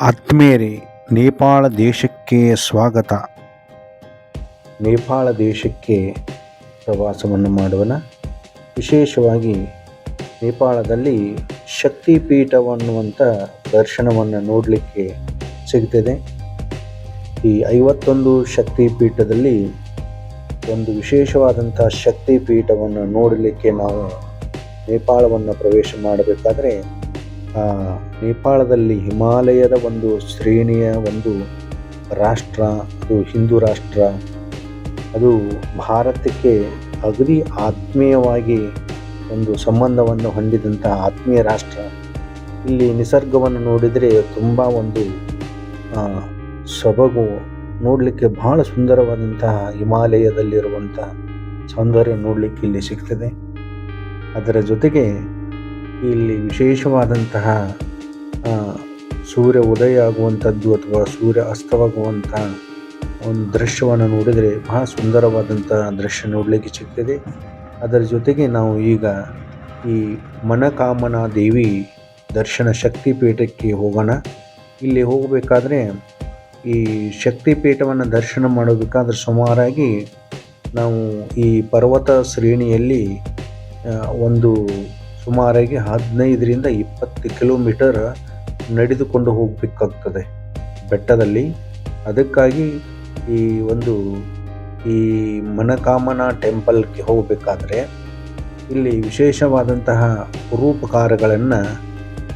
ಆತ್ಮೀಯರೇ ನೇಪಾಳ ದೇಶಕ್ಕೆ ಸ್ವಾಗತ. ನೇಪಾಳ ದೇಶಕ್ಕೆ ಪ್ರವಾಸವನ್ನು ಮಾಡುವನ. ವಿಶೇಷವಾಗಿ ನೇಪಾಳದಲ್ಲಿ ಶಕ್ತಿಪೀಠವನ್ನುವಂಥ ದರ್ಶನವನ್ನು ನೋಡಲಿಕ್ಕೆ ಸಿಗ್ತದೆ. ಈ ಐವತ್ತೊಂದು ಶಕ್ತಿಪೀಠದಲ್ಲಿ ಒಂದು ವಿಶೇಷವಾದಂಥ ಶಕ್ತಿಪೀಠವನ್ನು ನೋಡಲಿಕ್ಕೆ ನಾವು ನೇಪಾಳವನ್ನು ಪ್ರವೇಶ ಮಾಡಬೇಕಾದ್ರೆ ನೇಪಾಳದಲ್ಲಿ ಹಿಮಾಲಯದ ಒಂದು ಶ್ರೇಣಿಯ ಒಂದು ರಾಷ್ಟ್ರ ಅದು ಹಿಂದೂ ರಾಷ್ಟ್ರ. ಅದು ಭಾರತಕ್ಕೆ ಅಗದಿ ಆತ್ಮೀಯವಾಗಿ ಒಂದು ಸಂಬಂಧವನ್ನು ಹೊಂದಿದಂತಹ ಆತ್ಮೀಯ ರಾಷ್ಟ್ರ. ಇಲ್ಲಿ ನಿಸರ್ಗವನ್ನು ನೋಡಿದರೆ ತುಂಬ ಒಂದು ಆ, ಸೊಬಗು ನೋಡಲಿಕ್ಕೆ ಬಹಳ ಸುಂದರವಾದಂತಹ ಹಿಮಾಲಯದಲ್ಲಿರುವಂತಹ ಸೌಂದರ್ಯ ನೋಡಲಿಕ್ಕೆ ಇಲ್ಲಿ ಸಿಗ್ತದೆ. ಅದರ ಜೊತೆಗೆ ಇಲ್ಲಿ ವಿಶೇಷವಾದಂತಹ ಸೂರ್ಯ ಉದಯ ಆಗುವಂಥದ್ದು ಅಥವಾ ಸೂರ್ಯ ಅಸ್ತವಾಗುವಂತಹ ಒಂದು ದೃಶ್ಯವನ್ನು ನೋಡಿದರೆ ಬಹಳ ಸುಂದರವಾದಂತಹ ದೃಶ್ಯ ನೋಡಲಿಕ್ಕೆ ಸಿಗ್ತದೆ. ಅದರ ಜೊತೆಗೆ ನಾವು ಈಗ ಈ ಮನಕಾಮನಾ ದೇವಿ ದರ್ಶನ ಶಕ್ತಿಪೀಠಕ್ಕೆ ಹೋಗೋಣ. ಇಲ್ಲಿ ಹೋಗಬೇಕಾದ್ರೆ ಈ ಶಕ್ತಿಪೀಠವನ್ನು ದರ್ಶನ ಮಾಡಬೇಕಾದ್ರೆ ಸುಮಾರಾಗಿ ನಾವು ಈ ಪರ್ವತ ಶ್ರೇಣಿಯಲ್ಲಿ ಒಂದು ಸುಮಾರಾಗಿ ಹದಿನೈದರಿಂದ ಇಪ್ಪತ್ತು ಕಿಲೋಮೀಟರ್ ನಡೆದುಕೊಂಡು ಹೋಗಬೇಕಾಗ್ತದೆ. ಬೆಟ್ಟದಲ್ಲಿ. ಅದಕ್ಕಾಗಿ ಈ ಒಂದು, ಈ ಮನಕಾಮನಾ ಟೆಂಪಲ್ಗೆ ಹೋಗಬೇಕಾದ್ರೆ ಇಲ್ಲಿ ವಿಶೇಷವಾದಂತಹ ರೂಪಕಾರಗಳನ್ನು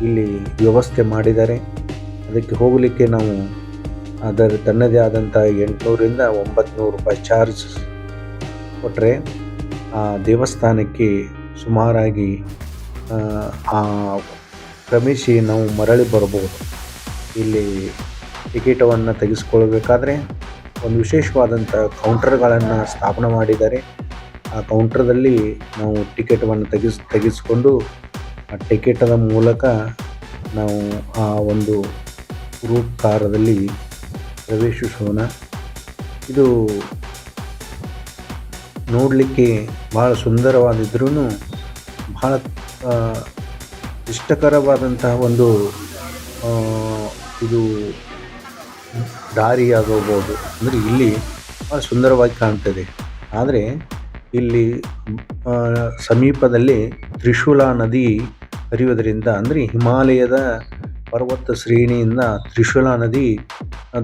ಇಲ್ಲಿ ವ್ಯವಸ್ಥೆ ಮಾಡಿದ್ದಾರೆ. ಅದಕ್ಕೆ ಹೋಗಲಿಕ್ಕೆ ನಾವು ಅದರ ತನ್ನದೇ ಆದಂಥ ಎಂಟುನೂರಿಂದ ಒಂಬತ್ತು ರೂಪಾಯಿ ಚಾರ್ಜ್ ಕೊಟ್ಟರೆ ಆ ದೇವಸ್ಥಾನಕ್ಕೆ ಸುಮಾರಾಗಿ ಕ್ರಮಿಸಿ ನಾವು ಮರಳಿ ಬರಬಹುದು ಇಲ್ಲಿ ಟಿಕೆಟವನ್ನು ತೆಗೆಸ್ಕೊಳ್ಬೇಕಾದ್ರೆ ಒಂದು ವಿಶೇಷವಾದಂಥ ಕೌಂಟರ್ಗಳನ್ನು ಸ್ಥಾಪನೆ ಮಾಡಿದ್ದಾರೆ. ಆ ಕೌಂಟರ್ದಲ್ಲಿ ನಾವು ಟಿಕೆಟನ್ನು ತೆಗೆಸ್ ತೆಗೆಸ್ಕೊಂಡು ಆ ಟಿಕೆಟದ ಮೂಲಕ ನಾವು ಆ ಒಂದು ಗ್ರೂಪ್ ಕಾರದಲ್ಲಿ ಪ್ರವೇಶಿಸೋಣ. ಇದು ನೋಡಲಿಕ್ಕೆ ಭಾಳ ಸುಂದರವಾಗಿದ್ರೂ ಭಾಳ ಆ, ಇಷ್ಟಕರವಾದಂತಹ ಒಂದು ಇದು ದಾರಿಯಾಗಬಹುದು. ಅಂದರೆ ಇಲ್ಲಿ ಭಾಳ ಸುಂದರವಾಗಿ ಕಾಣ್ತದೆ. ಆದರೆ ಇಲ್ಲಿ ಸಮೀಪದಲ್ಲಿ ತ್ರಿಶೂಲ ನದಿ ಹರಿಯೋದರಿಂದ ಅಂದರೆ ಹಿಮಾಲಯದ ಪರ್ವತ ಶ್ರೇಣಿಯಿಂದ ತ್ರಿಶೂಲ ನದಿ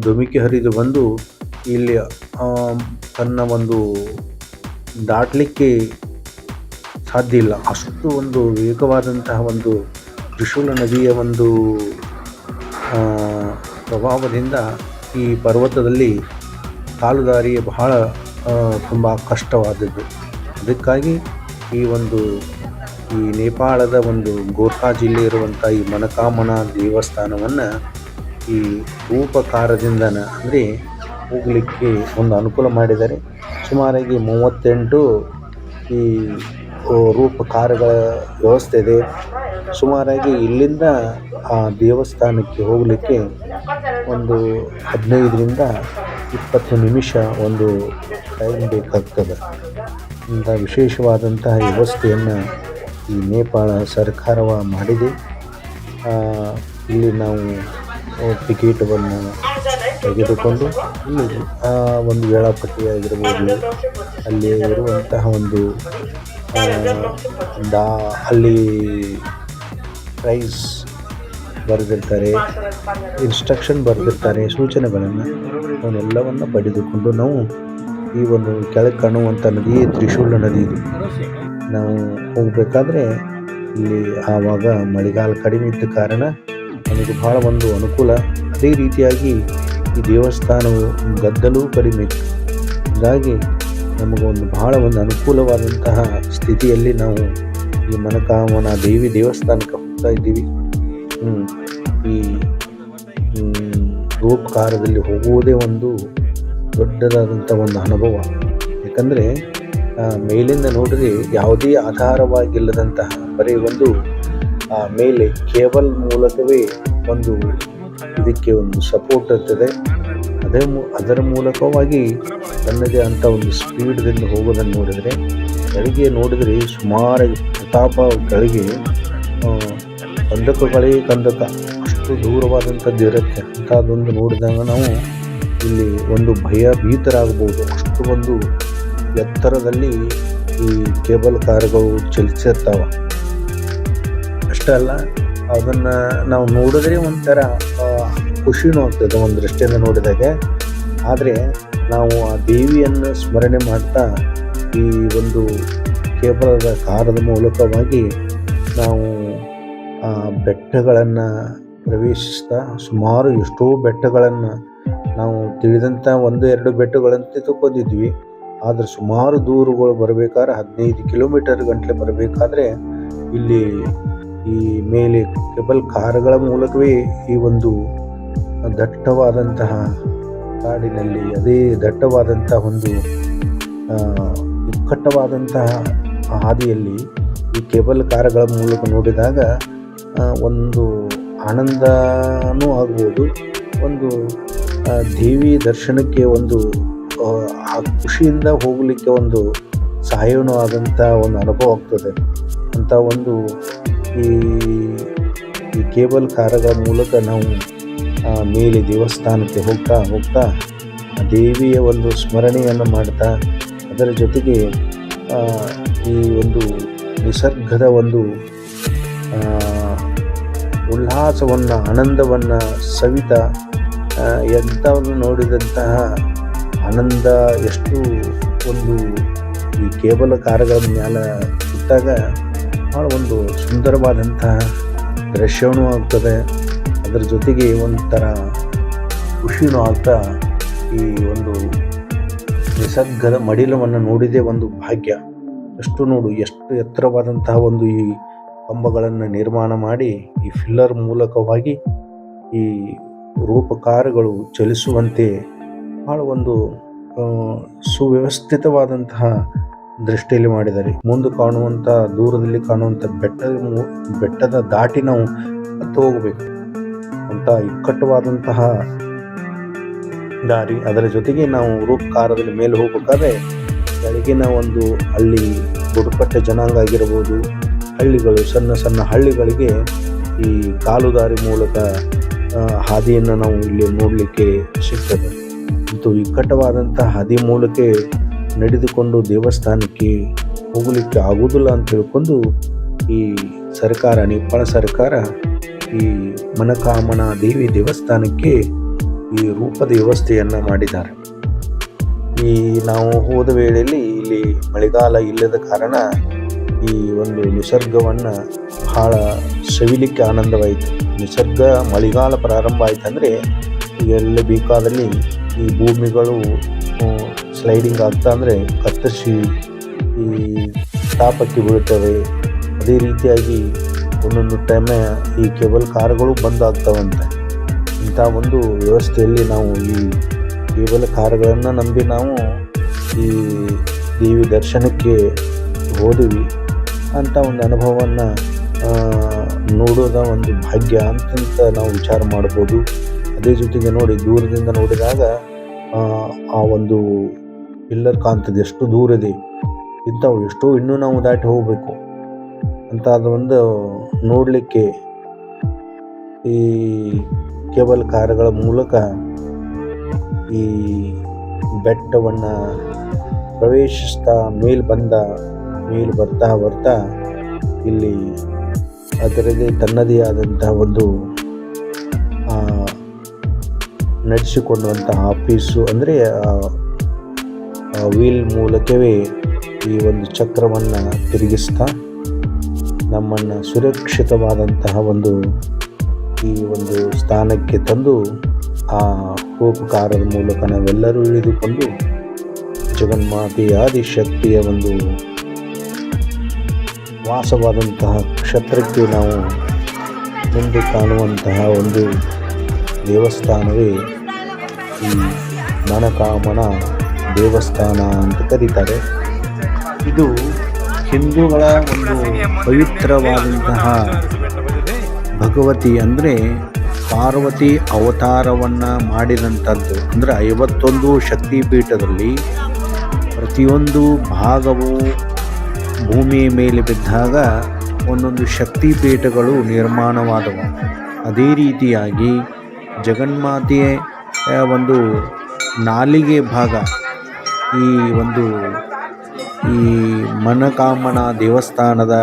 ಧುಮುಕಿ ಹರಿದು ಬಂದು ಇಲ್ಲಿ ತನ್ನ ಒಂದು ದಾಟಲಿಕ್ಕೆ ಸಾಧ್ಯ ಇಲ್ಲ. ಅಷ್ಟು ಒಂದು ವೇಗವಾದಂತಹ ಒಂದು ತ್ರಿಶೂಲ ನದಿಯ ಒಂದು ಪ್ರಭಾವದಿಂದ ಈ ಪರ್ವತದಲ್ಲಿ ಕಾಲುದಾರಿ ಬಹಳ ತುಂಬ ಕಷ್ಟವಾದದ್ದು. ಅದಕ್ಕಾಗಿ ಈ ಒಂದು, ಈ ನೇಪಾಳದ ಒಂದು ಗೋರ್ಖಾ ಜಿಲ್ಲೆ ಇರುವಂಥ ಈ ಮನಕಾಮನ ದೇವಸ್ಥಾನವನ್ನು ಈ ರೂಪಕಾರದಿಂದ ಅಂದರೆ ಹೋಗಲಿಕ್ಕೆ ಒಂದು ಅನುಕೂಲ ಮಾಡಿದ್ದಾರೆ. ಸುಮಾರಾಗಿ ಮೂವತ್ತೆಂಟು ಈ ಆ, ರೂಪಕಾರಗಳ ವ್ಯವಸ್ಥೆ ಇದೆ. ಸುಮಾರಾಗಿ ಇಲ್ಲಿಂದ ಆ ದೇವಸ್ಥಾನಕ್ಕೆ ಹೋಗಲಿಕ್ಕೆ ಒಂದು ಹದಿನೈದರಿಂದ ಇಪ್ಪತ್ತು ನಿಮಿಷ ಒಂದು ಟೈಮ್ ಬೇಕಾಗ್ತದೆ. ಇಂಥ ವಿಶೇಷವಾದಂತಹ ವ್ಯವಸ್ಥೆಯನ್ನು ಈ ನೇಪಾಳ ಸರ್ಕಾರವ ಮಾಡಿದೆ. ಇಲ್ಲಿ ನಾವು ಟಿಕೆಟವನ್ನು ತೆಗೆದುಕೊಂಡು ಇಲ್ಲಿ ಒಂದು ವೇಳಾಪಟ್ಟಿಯಾಗಿರ್ಬೋದು ಅಲ್ಲಿ ಇರುವಂತಹ ಒಂದು ದಾ ಅಲ್ಲಿ ಪ್ರೈಸ್ ಬರೆದಿರ್ತಾರೆ ಇನ್ಸ್ಟ್ರಕ್ಷನ್ ಬರೆದಿರ್ತಾರೆ, ಸೂಚನೆಗಳನ್ನು ಅವನ್ನೆಲ್ಲವನ್ನು ಪಡೆದುಕೊಂಡು ನಾವು ಈ ಒಂದು ಕೆಳಗೆ ಕಾಣುವಂಥ ನದಿ, ತ್ರಿಶೂಲ ನದಿ ಇದು. ನಾವು ಹೋಗಬೇಕಾದ್ರೆ ಇಲ್ಲಿ ಆವಾಗ ಮಳೆಗಾಲ ಕಡಿಮೆ ಇದ್ದ ಕಾರಣ ನಮಗೆ ಬಹಳ ಒಂದು ಅನುಕೂಲ. ಅದೇ ರೀತಿಯಾಗಿ ಈ ದೇವಸ್ಥಾನವು ಗದ್ದಲೂ ಕಡಿಮೆ ಹೀಗಾಗಿ ನಮಗೊಂದು ಬಹಳ ಒಂದು ಅನುಕೂಲವಾದಂತಹ ಸ್ಥಿತಿಯಲ್ಲಿ ನಾವು ಈ ಮನಕಾಮನ ದೇವಿ ದೇವಸ್ಥಾನಕ್ಕೆ ಹೋಗ್ತಾ ಇದ್ದೀವಿ. ಈ ರೂಪಕಾರದಲ್ಲಿ ಹೋಗುವುದೇ ಒಂದು ದೊಡ್ಡದಾದಂಥ ಒಂದು ಅನುಭವ. ಯಾಕಂದರೆ ಮೇಲಿಂದ ನೋಡಿದ್ರೆ ಯಾವುದೇ ಆಧಾರವಾಗಿಲ್ಲದಂತಹ ಬರೀ ಒಂದು ಆ, ಮೇಲೆ ಕೇಬಲ್ ಮೂಲಕವೇ ಒಂದು ಇದಕ್ಕೆ ಒಂದು ಸಪೋರ್ಟ್ ಇರ್ತದೆ. ಅದೇ ಅದರ ಮೂಲಕವಾಗಿ ತನ್ನದೇ ಅಂತ ಒಂದು ಸ್ಪೀಡ್ದಲ್ಲಿ ಹೋಗೋದನ್ನು ನೋಡಿದರೆ, ಕೆಳಗೆ ನೋಡಿದರೆ ಸುಮಾರು ಪ್ರತಾಪ ಕೆಳಗೆ ಕಂದಕಗಳೇ ಕಂದಕ. ಅಷ್ಟು ದೂರವಾದಂಥದ್ದು ಇರುತ್ತೆ. ಅಂತ ಅದೊಂದು ನೋಡಿದಾಗ ನಾವು ಇಲ್ಲಿ ಒಂದು ಭಯ ಭೀತರಾಗಬಹುದು ಅಷ್ಟು ಒಂದು ಎತ್ತರದಲ್ಲಿ ಈ ಕೇಬಲ್ ಕಾರ್ಗಳು ಚಲಿಸಿರ್ತಾವ. ಅಷ್ಟೇ ಅಲ್ಲ, ಅದನ್ನು ನಾವು ನೋಡಿದ್ರೆ ಒಂಥರ ಖುಷಿನೂ ಆಗ್ತದೆ ಒಂದು ದೃಷ್ಟಿಯಿಂದ ನೋಡಿದಾಗ. ಆದರೆ ನಾವು ಆ ದೇವಿಯನ್ನು ಸ್ಮರಣೆ ಮಾಡ್ತಾ ಈ ಒಂದು ಕೇಬಲದ ಕಾರದ ಮೂಲಕವಾಗಿ ನಾವು ಆ ಬೆಟ್ಟಗಳನ್ನು ಪ್ರವೇಶಿಸ್ತಾ ಸುಮಾರು ಎಷ್ಟೋ ಬೆಟ್ಟಗಳನ್ನು ನಾವು ತಿಳಿದಂಥ ಒಂದು ಎರಡು ಬೆಟ್ಟಗಳಂತೆ ತಿಳ್ಕೊಂಡಿದ್ವಿ ಆದರೆ ಸುಮಾರು ದೂರುಗಳು ಬರಬೇಕಾದ್ರೆ ಹದಿನೈದು ಕಿಲೋಮೀಟರ್ ಗಂಟಲೆ ಬರಬೇಕಾದ್ರೆ ಇಲ್ಲಿ ಈ ಮೇಲೆ ಕೇಬಲ್ ಕಾರುಗಳ ಮೂಲಕವೇ ಈ ಒಂದು ದಟ್ಟವಾದಂತಹ ಕಾಡಿನಲ್ಲಿ ಅದೇ ದಟ್ಟವಾದಂತಹ ಒಂದು ಇಕ್ಕಟ್ಟವಾದಂತಹ ಹಾದಿಯಲ್ಲಿ ಈ ಕೇಬಲ್ ಕಾರುಗಳ ಮೂಲಕ ನೋಡಿದಾಗ ಒಂದು ಆನಂದನೂ ಆಗ್ಬೋದು. ಒಂದು ದೇವಿ ದರ್ಶನಕ್ಕೆ ಒಂದು ಆ, ಖುಷಿಯಿಂದ ಹೋಗಲಿಕ್ಕೆ ಒಂದು ಸಹಾಯವೂ ಆದಂಥ ಒಂದು ಅನುಭವ ಆಗ್ತದೆ. ಅಂತ ಒಂದು ಈ ಈ ಕೇಬಲ್ ಕಾರಗಳ ಮೂಲಕ ನಾವು ಮೇಲೆ ದೇವಸ್ಥಾನಕ್ಕೆ ಹೋಗ್ತಾ ಹೋಗ್ತಾ ದೇವಿಯ ಒಂದು ಸ್ಮರಣೆಯನ್ನು ಮಾಡ್ತಾ ಅದರ ಜೊತೆಗೆ ಈ ಒಂದು ನಿಸರ್ಗದ ಒಂದು ಉಲ್ಲಾಸವನ್ನು, ಆನಂದವನ್ನು ಸವಿತ ಎಂಥವನ್ನು ನೋಡಿದಂತಹ ಆನಂದ ಎಷ್ಟು ಒಂದು ಈ ಕೇಬಲ್ ಕಾರುಗಳ ಮ್ಯಾಲ ಇದ್ದಾಗ ಭಾಳ ಒಂದು ಸುಂದರವಾದಂತಹ ದೃಶ್ಯವೂ ಆಗ್ತದೆ. ಅದರ ಜೊತೆಗೆ ಒಂಥರ ಖುಷಿನೂ ಆಗ್ತಾ ಈ ಒಂದು ನಿಸರ್ಗದ ಮಡಿಲವನ್ನು ನೋಡಿದೆ ಒಂದು ಭಾಗ್ಯ. ಎಷ್ಟು ನೋಡು, ಎಷ್ಟು ಎತ್ತರವಾದಂತಹ ಒಂದು ಈ ಕಂಬಗಳನ್ನು ನಿರ್ಮಾಣ ಮಾಡಿ ಈ ಫಿಲ್ಲರ್ ಮೂಲಕವಾಗಿ ಈ ರೂಪಕಾರಗಳು ಚಲಿಸುವಂತೆ ಭಾಳ ಒಂದು ಸುವ್ಯವಸ್ಥಿತವಾದಂತಹ ದೃಷ್ಟಿಯಲ್ಲಿ ಮಾಡಿದ್ದಾರೆ. ಮುಂದೆ ಕಾಣುವಂಥ ದೂರದಲ್ಲಿ ಕಾಣುವಂಥ ಬೆಟ್ಟದ ಬೆಟ್ಟದ ದಾಟಿ ನಾವು ಹತ್ತು ಹೋಗಬೇಕು. ಅಂತ ಇಕ್ಕಟ್ಟುವಾದಂತಹ ದಾರಿ. ಅದರ ಜೊತೆಗೆ ನಾವು ರೂಪಕಾರದಲ್ಲಿ ಮೇಲೆ ಹೋಗ್ಬೇಕಾದ್ರೆ ಬೆಳಗಿನ ಒಂದು ಹಳ್ಳಿ ಬುಡಕಟ್ಟ ಜನಾಂಗ ಆಗಿರ್ಬೋದು, ಹಳ್ಳಿಗಳು, ಸಣ್ಣ ಸಣ್ಣ ಹಳ್ಳಿಗಳಿಗೆ ಈ ಕಾಲು ದಾರಿ ಮೂಲಕ ಹಾದಿಯನ್ನು ನಾವು ಇಲ್ಲಿ ನೋಡಲಿಕ್ಕೆ ಸಿಗ್ತದೆ. ಮತ್ತು ಇಕ್ಕಟ್ಟವಾದಂಥ ಹಾದಿ ಮೂಲಕ ನಡೆದುಕೊಂಡು ದೇವಸ್ಥಾನಕ್ಕೆ ಹೋಗಲಿಕ್ಕೆ ಆಗುವುದಿಲ್ಲ ಅಂತ ತಿಳ್ಕೊಂಡು ಈ ಸರ್ಕಾರ, ನೇಪಾಳ ಸರ್ಕಾರ ಈ ಮನಕಾಮನ ದೇವಿ ದೇವಸ್ಥಾನಕ್ಕೆ ಈ ರೂಪದ ವ್ಯವಸ್ಥೆಯನ್ನು ಮಾಡಿದ್ದಾರೆ. ಈ ನಾವು ಹೋದ ವೇಳೆಯಲ್ಲಿ ಇಲ್ಲಿ ಮಳೆಗಾಲ ಇಲ್ಲದ ಕಾರಣ ಈ ಒಂದು ನಿಸರ್ಗವನ್ನು ಬಹಳ ಸವಿಲಿಕ್ಕೆ ಆನಂದವಾಯಿತು. ನಿಸರ್ಗ ಮಳೆಗಾಲ ಪ್ರಾರಂಭ ಆಯ್ತಂದರೆ ಎಲ್ಲಿ ಬೇಕಾದಲ್ಲಿ ಈ ಭೂಮಿಗಳು ಸ್ಲೈಡಿಂಗ್ ಆಗ್ತಾ ಅಂದರೆ ಕತ್ತರಿಸಿ ಈ ತಾಪಕ್ಕೆ ಬೀಳ್ತವೆ ಅದೇ ರೀತಿಯಾಗಿ ಒಂದೊಂದು ಟೈಮೇ ಈ ಕೇಬಲ್ ಕಾರ್ಗಳು ಬಂದ್ ಆಗ್ತಾವಂತೆ ಇಂಥ ಒಂದು ವ್ಯವಸ್ಥೆಯಲ್ಲಿ ನಾವು ಈ ಕೇಬಲ್ ಕಾರ್ಗಳನ್ನು ನಂಬಿ ನಾವು ಈ ದೇವಿ ದರ್ಶನಕ್ಕೆ ಹೋದಿವಿ. ಅಂತ ಒಂದು ಅನುಭವವನ್ನು ನೋಡೋದ ಒಂದು ಭಾಗ್ಯ ಅಂತಂತ ನಾವು ವಿಚಾರ ಮಾಡ್ಬೋದು. ಅದೇ ಜೊತೆಗೆ ನೋಡಿ ದೂರದಿಂದ ನೋಡಿದಾಗ ಆ, ಆ ಒಂದು ಪಿಲ್ಲರ್ ಕಾಣ್ತದೆ ಎಷ್ಟು ದೂರ ಇದೆ. ಇಂಥವು ಎಷ್ಟೋ ಇನ್ನೂ ನಾವು ದಾಟಿ ಹೋಗಬೇಕು. ಅಂತ ಅದು ಒಂದು ನೋಡಲಿಕ್ಕೆ ಈ ಕೇಬಲ್ ಕಾರ್ಗಳ ಮೂಲಕ ಈ ಬೆಟ್ಟವನ್ನು ಪ್ರವೇಶಿಸ್ತಾ ಮೇಲ್ ಬಂದ ಮೇಲ್ ಬರ್ತಾ ಬರ್ತಾ ಇಲ್ಲಿ ಅದರದೇ ತನ್ನದೇ ಆದಂತಹ ಒಂದು ಆ, ನಡೆಸಿಕೊಂಡಂತಹ ಆಫೀಸು ಅಂದರೆ ವೀಲ್ ಮೂಲಕವೇ ಈ ಒಂದು ಚಕ್ರವನ್ನು ತಿರುಗಿಸ್ತಾ ನಮ್ಮನ್ನು ಸುರಕ್ಷಿತವಾದಂತಹ ಒಂದು, ಈ ಒಂದು ಸ್ಥಾನಕ್ಕೆ ತಂದು ಆ ಕೋಪಕಾರದ ಮೂಲಕ ನಾವೆಲ್ಲರೂ ಇಳಿದುಕೊಂಡು ಜಗನ್ಮಾತೆಯ ಆದಿಶಕ್ತಿಯ ಒಂದು ವಾಸವಾದಂತಹ ಕ್ಷೇತ್ರಕ್ಕೆ ನಾವು ಮುಂದೆ ಕಾಣುವಂತಹ ಒಂದು ದೇವಸ್ಥಾನವೇ ಈ ಮನಕಾಮನ ದೇವಸ್ಥಾನ ಅಂತ ಕರೀತಾರೆ. ಇದು ಹಿಂದೂಗಳ ಒಂದು ಪವಿತ್ರವಾದಂತಹ ಭಗವತಿ ಅಂದರೆ ಪಾರ್ವತಿ ಅವತಾರವನ್ನು ಮಾಡಿದಂಥದ್ದು. ಅಂದರೆ ಐವತ್ತೊಂದು ಶಕ್ತಿ ಪೀಠದಲ್ಲಿ ಪ್ರತಿಯೊಂದು ಭಾಗವು ಭೂಮಿಯ ಮೇಲೆ ಬಿದ್ದಾಗ ಒಂದೊಂದು ಶಕ್ತಿ ಪೀಠಗಳು ನಿರ್ಮಾಣವಾದವು. ಅದೇ ರೀತಿಯಾಗಿ ಜಗನ್ಮಾತೆಯ ಒಂದು ನಾಲಿಗೆ ಭಾಗ ಈ ಒಂದು ಈ ಮನಕಾಮನ ದೇವಸ್ಥಾನದ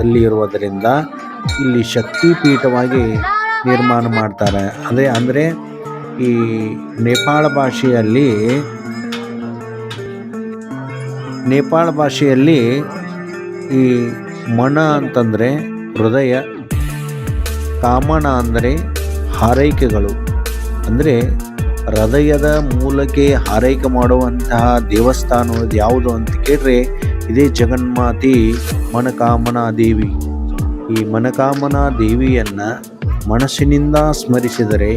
ಅಲ್ಲಿ ಇರುವುದರಿಂದ ಇಲ್ಲಿ ಶಕ್ತಿ ಪೀಠವಾಗಿ ನಿರ್ಮಾಣ ಮಾಡ್ತಾರೆ. ಅದೇ ಅಂದರೆ ಈ ನೇಪಾಳ ಭಾಷೆಯಲ್ಲಿ ನೇಪಾಳ ಭಾಷೆಯಲ್ಲಿ ಈ ಮಣ ಅಂತಂದರೆ ಹೃದಯ, ಕಾಮನ ಅಂದರೆ ಹಾರೈಕೆಗಳು. ಅಂದರೆ ಹೃದಯದ ಮೂಲಕ್ಕೆ ಹಾರೈಕೆ ಮಾಡುವಂತಹ ದೇವಸ್ಥಾನ ಯಾವುದು ಅಂತ ಕೇಳಿದ್ರೆ ಇದೇ ಜಗನ್ಮಾತಿ ಮನಕಾಮನಾ ದೇವಿ. ಈ ಮನಕಾಮನಾ ದೇವಿಯನ್ನು ಮನಸ್ಸಿನಿಂದ ಸ್ಮರಿಸಿದರೆ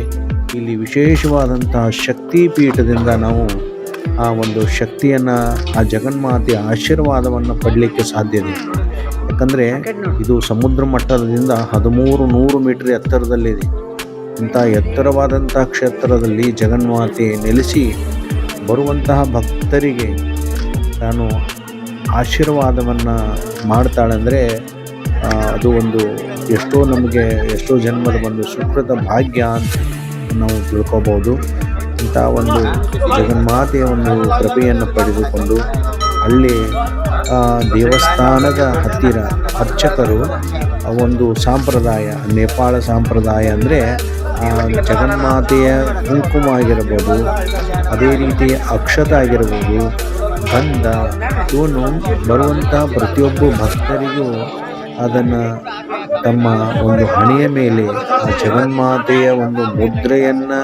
ಇಲ್ಲಿ ವಿಶೇಷವಾದಂತಹ ಶಕ್ತಿ ಪೀಠದಿಂದ ನಾವು ಆ ಒಂದು ಶಕ್ತಿಯನ್ನು, ಆ ಜಗನ್ಮಾತೆಯ ಆಶೀರ್ವಾದವನ್ನು ಪಡಲಿಕ್ಕೆ ಸಾಧ್ಯತೆ ಯಾಕಂದರೆ ಇದು ಸಮುದ್ರ ಮಟ್ಟದಿಂದ ಹದಿಮೂರು ನೂರು ಮೀಟರ್ ಎತ್ತರದಲ್ಲಿದೆ. ಇಂಥ ಎತ್ತರವಾದಂಥ ಕ್ಷೇತ್ರದಲ್ಲಿ ಜಗನ್ಮಾತೆ ನೆಲೆಸಿ ಬರುವಂತಹ ಭಕ್ತರಿಗೆ ತಾನು ಆಶೀರ್ವಾದವನ್ನು ಮಾಡ್ತಾಳೆಂದರೆ ಅದು ಒಂದು ಎಷ್ಟೋ ನಮಗೆ ಎಷ್ಟೋ ಜನ್ಮದ ಒಂದು ಸುಕೃತ ಭಾಗ್ಯ ಅಂತ ನಾವು ತಿಳ್ಕೋಬೋದು. ಇಂಥ ಒಂದು ಜಗನ್ಮಾತೆಯ ಒಂದು ಕೃಪೆಯನ್ನು ಪಡೆದುಕೊಂಡು ಅಲ್ಲಿ ದೇವಸ್ಥಾನದ ಹತ್ತಿರ ಅರ್ಚಕರು ಒಂದು ಸಂಪ್ರದಾಯ, ನೇಪಾಳ ಸಂಪ್ರದಾಯ ಅಂದರೆ ಜಗನ್ಮಾತೆಯ ಕುಂಕುಮ ಆಗಿರ್ಬೋದು ಅದೇ ರೀತಿ ಅಕ್ಷತ ಆಗಿರ್ಬೋದು ಗಂಧ ಇವನು ಬರುವಂಥ ಪ್ರತಿಯೊಬ್ಬ ಭಕ್ತರಿಗೂ ಅದನ್ನು ತಮ್ಮ ಒಂದು ಹಣೆಯ ಮೇಲೆ ಜಗನ್ಮಾತೆಯ ಒಂದು ಮುದ್ರೆಯನ್ನು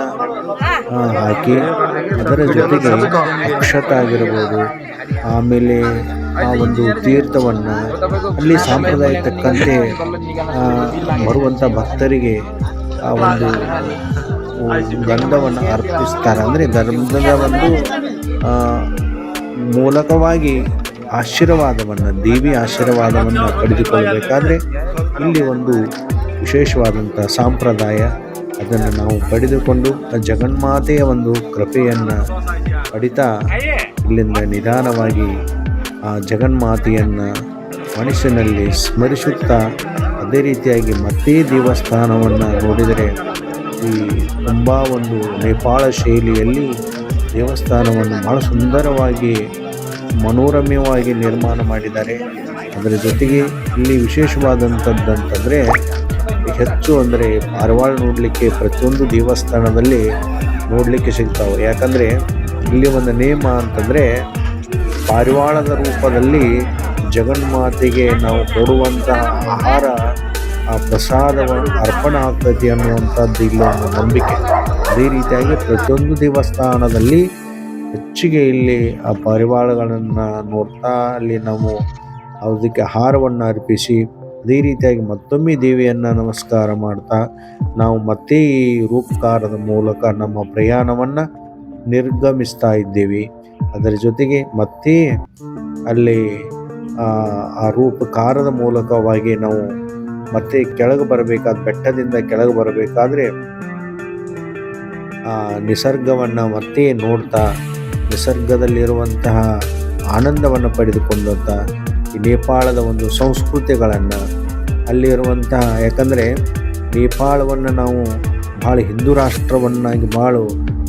ಹಾಕಿ ಅದರ ಜೊತೆಗೆ ಅಕ್ಷತ ಆಗಿರ್ಬೋದು ಆಮೇಲೆ ಆ ಒಂದು ತೀರ್ಥವನ್ನು, ಅಲ್ಲಿ ಸಂಪ್ರದಾಯ ತಕ್ಕಂತೆ ಬರುವಂಥ ಭಕ್ತರಿಗೆ ಆ ಒಂದು ಗಂಧವನ್ನು ಅರ್ಪಿಸ್ತಾರೆ. ಅಂದರೆ ಗಂಧದ ಒಂದು ಮೂಲಕವಾಗಿ ಆಶೀರ್ವಾದವನ್ನು, ದೇವಿ ಆಶೀರ್ವಾದವನ್ನು ಪಡೆದುಕೊಳ್ಳಬೇಕಾದ್ರೆ ಇಲ್ಲಿ ಒಂದು ವಿಶೇಷವಾದಂಥ ಸಂಪ್ರದಾಯ ಅದನ್ನು ನಾವು ಪಡೆದುಕೊಂಡು ಜಗನ್ಮಾತೆಯ ಒಂದು ಕೃಪೆಯನ್ನು ಪಡಿತಾ ಇಲ್ಲಿಂದ ನಿಧಾನವಾಗಿ ಆ ಜಗನ್ಮಾತೆಯನ್ನು ಮನಸ್ಸಿನಲ್ಲಿ ಸ್ಮರಿಸುತ್ತಾ ಅದೇ ರೀತಿಯಾಗಿ ಮತ್ತೆ ದೇವಸ್ಥಾನವನ್ನು ನೋಡಿದರೆ ಈ ತುಂಬ ಒಂದು ನೇಪಾಳ ಶೈಲಿಯಲ್ಲಿ ದೇವಸ್ಥಾನವನ್ನು ಭಾಳ ಸುಂದರವಾಗಿ ಮನೋರಮ್ಯವಾಗಿ ನಿರ್ಮಾಣ ಮಾಡಿದ್ದಾರೆ. ಅದರ ಜೊತೆಗೆ ಇಲ್ಲಿ ವಿಶೇಷವಾದಂಥದ್ದು ಅಂತಂದರೆ ಹೆಚ್ಚು ಅಂದರೆ ಪಾರಿವಾಳ ನೋಡಲಿಕ್ಕೆ ಪ್ರತಿಯೊಂದು ದೇವಸ್ಥಾನದಲ್ಲಿ ನೋಡಲಿಕ್ಕೆ ಸಿಗ್ತಾವೆ. ಯಾಕಂದರೆ ಇಲ್ಲಿ ಒಂದು ನೇಮ ಅಂತಂದರೆ ಪಾರಿವಾಳದ ರೂಪದಲ್ಲಿ ಜಗನ್ಮಾತೆಗೆ ನಾವು ಕೊಡುವಂತಹ ಆಹಾರ ಆ ಪ್ರಸಾದವನ್ನು ಅರ್ಪಣೆ ಆಗ್ತದೆ ಅನ್ನುವಂಥದ್ದು ಇಲ್ಲಿ ಒಂದು ನಂಬಿಕೆ. ಅದೇ ರೀತಿಯಾಗಿ ಪ್ರತಿಯೊಂದು ದೇವಸ್ಥಾನದಲ್ಲಿ ಹೆಚ್ಚಿಗೆ ಇಲ್ಲಿ ಆ ಪರಿವಾರಗಳನ್ನು ನೋಡ್ತಾ ಅಲ್ಲಿ ನಾವು ಅದಕ್ಕೆ ಆಹಾರವನ್ನು ಅರ್ಪಿಸಿ, ಅದೇ ರೀತಿಯಾಗಿ ಮತ್ತೊಮ್ಮೆ ದೇವಿಯನ್ನು ನಮಸ್ಕಾರ ಮಾಡ್ತಾ ನಾವು ಮತ್ತೆ ಈ ರೂಪಕಾರದ ಮೂಲಕ ನಮ್ಮ ಪ್ರಯಾಣವನ್ನು ನಿರ್ಗಮಿಸ್ತಾ ಇದ್ದೀವಿ. ಅದರ ಜೊತೆಗೆ ಮತ್ತೆ ಅಲ್ಲಿ ಆ ರೂಪಕಾರದ ಮೂಲಕವಾಗಿ ನಾವು ಮತ್ತೆ ಕೆಳಗೆ ಬರಬೇಕಾದ ಬೆಟ್ಟದಿಂದ ಕೆಳಗೆ ಬರಬೇಕಾದ್ರೆ, ಆ, ನಿಸರ್ಗವನ್ನು ಮತ್ತೆ ನೋಡ್ತಾ, ನಿಸರ್ಗದಲ್ಲಿರುವಂತಹ ಆನಂದವನ್ನು ಪಡೆದುಕೊಂಡಂಥ ಈ ನೇಪಾಳದ ಒಂದು ಸಂಸ್ಕೃತಿಗಳನ್ನು ಅಲ್ಲಿರುವಂತಹ, ಯಾಕಂದರೆ ನೇಪಾಳವನ್ನು ನಾವು ಭಾಳ ಹಿಂದೂ ರಾಷ್ಟ್ರವನ್ನಾಗಿ ಭಾಳ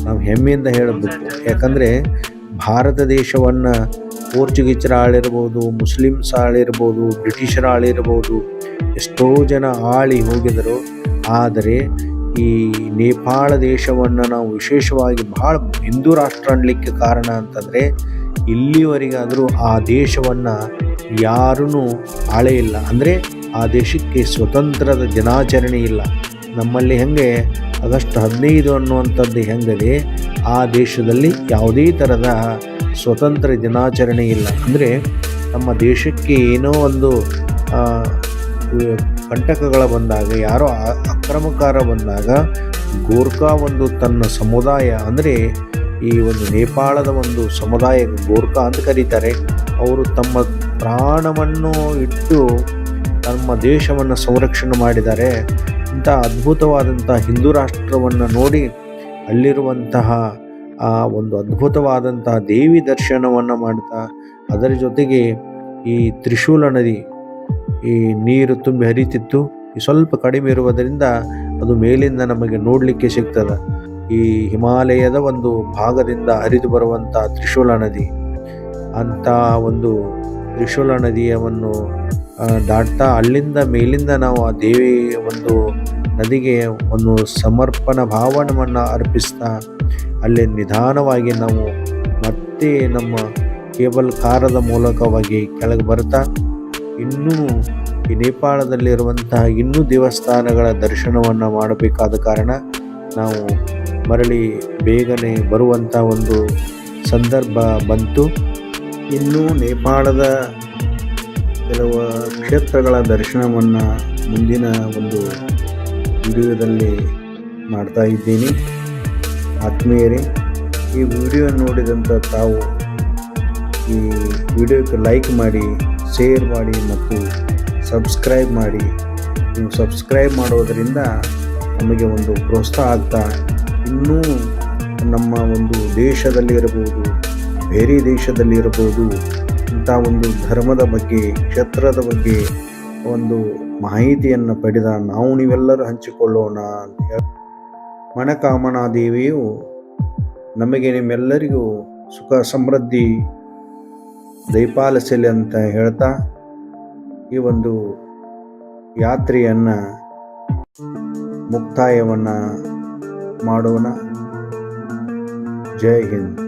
ನಾವು ಹೆಮ್ಮೆಯಿಂದ ಹೇಳಬೇಕು. ಯಾಕಂದರೆ ಭಾರತ ದೇಶವನ್ನು ಪೋರ್ಚುಗೀಸರ ಆಳಿರ್ಬೋದು, ಮುಸ್ಲಿಮ್ಸ್ ಆಳಿರ್ಬೋದು, ಬ್ರಿಟಿಷರ ಆಳಿರ್ಬೋದು ಎಷ್ಟೋ ಜನ ಆಳಿ ಹೋಗಿದರು ಆದರೆ ಈ ನೇಪಾಳ ದೇಶವನ್ನು ನಾವು ವಿಶೇಷವಾಗಿ ಭಾಳ ಹಿಂದೂ ರಾಷ್ಟ್ರ ಅನ್ನಲಿಕ್ಕೆ ಕಾರಣ ಅಂತಂದರೆ, ಇಲ್ಲಿವರೆಗಾದರೂ ಆ ದೇಶವನ್ನು ಯಾರೂ ಆಳೇ ಇಲ್ಲ ಅಂದರೆ ಆ ದೇಶಕ್ಕೆ ಸ್ವತಂತ್ರದ ದಿನಾಚರಣೆ ಇಲ್ಲ. ನಮ್ಮಲ್ಲಿ ಹೆಂಗೆ ಆಗಸ್ಟ್ ಹದಿನೈದು ಅನ್ನುವಂಥದ್ದು ಹೆಂಗದೆ, ಆ ದೇಶದಲ್ಲಿ ಯಾವುದೇ ಥರದ ಸ್ವತಂತ್ರ ದಿನಾಚರಣೆ ಇಲ್ಲ. ಅಂದರೆ ನಮ್ಮ ದೇಶಕ್ಕೆ ಏನೋ ಒಂದು ಕಂಟಕಗಳ ಬಂದಾಗ, ಯಾರೋ ಅಕ್ರಮಕಾರ ಬಂದಾಗ ಗೋರ್ಖಾ ಒಂದು ತನ್ನ ಸಮುದಾಯ, ಅಂದರೆ ಈ ಒಂದು ನೇಪಾಳದ ಒಂದು ಸಮುದಾಯ ಗೋರ್ಖಾ ಅಂತ ಕರೀತಾರೆ. ಅವರು ತಮ್ಮ ಪ್ರಾಣವನ್ನು ಇಟ್ಟು ತಮ್ಮ ದೇಶವನ್ನು ಸಂರಕ್ಷಣೆ ಮಾಡಿದ್ದಾರೆ. ಇಂಥ ಅದ್ಭುತವಾದಂಥ ಹಿಂದೂ ರಾಷ್ಟ್ರವನ್ನು ನೋಡಿ ಅಲ್ಲಿರುವಂತಹ, ಆ ಒಂದು ಅದ್ಭುತವಾದಂತಹ ದೇವಿ ದರ್ಶನವನ್ನು ಮಾಡ್ತಾ, ಅದರ ಜೊತೆಗೆ ಈ ತ್ರಿಶೂಲ ನದಿ ಈ ನೀರು ತುಂಬಿ ಹರಿತಿತ್ತು. ಸ್ವಲ್ಪ ಕಡಿಮೆ ಇರುವುದರಿಂದ ಅದು ಮೇಲಿಂದ ನಮಗೆ ನೋಡಲಿಕ್ಕೆ ಸಿಗ್ತದೆ. ಈ ಹಿಮಾಲಯದ ಒಂದು ಭಾಗದಿಂದ ಹರಿದು ಬರುವಂಥ ತ್ರಿಶೂಲ ನದಿ. ಅಂಥ ಒಂದು ತ್ರಿಶೂಲ ನದಿಯವನ್ನು ದಾಟ್ತಾ ಅಲ್ಲಿಂದ ಮೇಲಿಂದ ನಾವು ಆ ದೇವಿ ಒಂದು ನದಿಗೆ ಒಂದು ಸಮರ್ಪಣ ಭಾವನವನ್ನು ಅರ್ಪಿಸ್ತಾ ಅಲ್ಲಿ ನಿಧಾನವಾಗಿ ನಾವು ಮತ್ತೆ ನಮ್ಮ ಕೇಬಲ್ ಕಾರದ ಮೂಲಕವಾಗಿ ಕೆಳಗೆ ಬರ್ತಾ ಇನ್ನೂ ಈ ನೇಪಾಳದಲ್ಲಿರುವಂತಹ ಇನ್ನೂ ದೇವಸ್ಥಾನಗಳ ದರ್ಶನವನ್ನು ಮಾಡಬೇಕಾದ ಕಾರಣ ನಾವು ಮರಳಿ ಬೇಗನೆ ಬರುವಂಥ ಒಂದು ಸಂದರ್ಭ ಬಂತು. ಇನ್ನು ನೇಪಾಳದ ಕೆಲವು ಕ್ಷೇತ್ರಗಳ ದರ್ಶನವನ್ನು ಮುಂದಿನ ಒಂದು ವಿಡಿಯೋದಲ್ಲಿ ಮಾಡ್ತಾ ಇದ್ದೀನಿ. ಆತ್ಮೀಯರೇ, ಈ ವಿಡಿಯೋ ನೋಡಿದಂಥ ತಾವು ಈ ವಿಡಿಯೋಕ್ಕೆ ಲೈಕ್ ಮಾಡಿ ಶೇರ್ ಮಾಡಿ ಮತ್ತು ಸಬ್ಸ್ಕ್ರೈಬ್ ಮಾಡಿ. ನೀವು ಸಬ್ಸ್ಕ್ರೈಬ್ ಮಾಡೋದರಿಂದ ನಮಗೆ ಒಂದು ಪ್ರೋತ್ಸಾಹ ಆಗ್ತಾ ಇನ್ನೂ ನಮ್ಮ ಒಂದು ದೇಶದಲ್ಲಿ ಇರಬಹುದು, ಬೇರೆ ದೇಶದಲ್ಲಿ ಇರಬಹುದು, ಇಂಥ ಒಂದು ಧರ್ಮದ ಬಗ್ಗೆ, ಕ್ಷೇತ್ರದ ಬಗ್ಗೆ ಒಂದು ಮಾಹಿತಿಯನ್ನು ಪಡೆದ ನಾವು ನೀವೆಲ್ಲರೂ ಹಂಚಿಕೊಳ್ಳೋಣ ಅಂತ ಹೇಳಿ. ಮನಕಾಮನಾ ದೇವಿಯು ನಮಗೆ ನಿಮ್ಮೆಲ್ಲರಿಗೂ ಸುಖ ಸಮೃದ್ಧಿ ದಯಪಾಲಿಸಲಿ ಅಂತ ಹೇಳ್ತಾ ಈ ಒಂದು ಯಾತ್ರೆಯನ್ನು ಮುಕ್ತಾಯವನ್ನು ಮಾಡೋಣ. ಜೈ ಹಿಂದ್.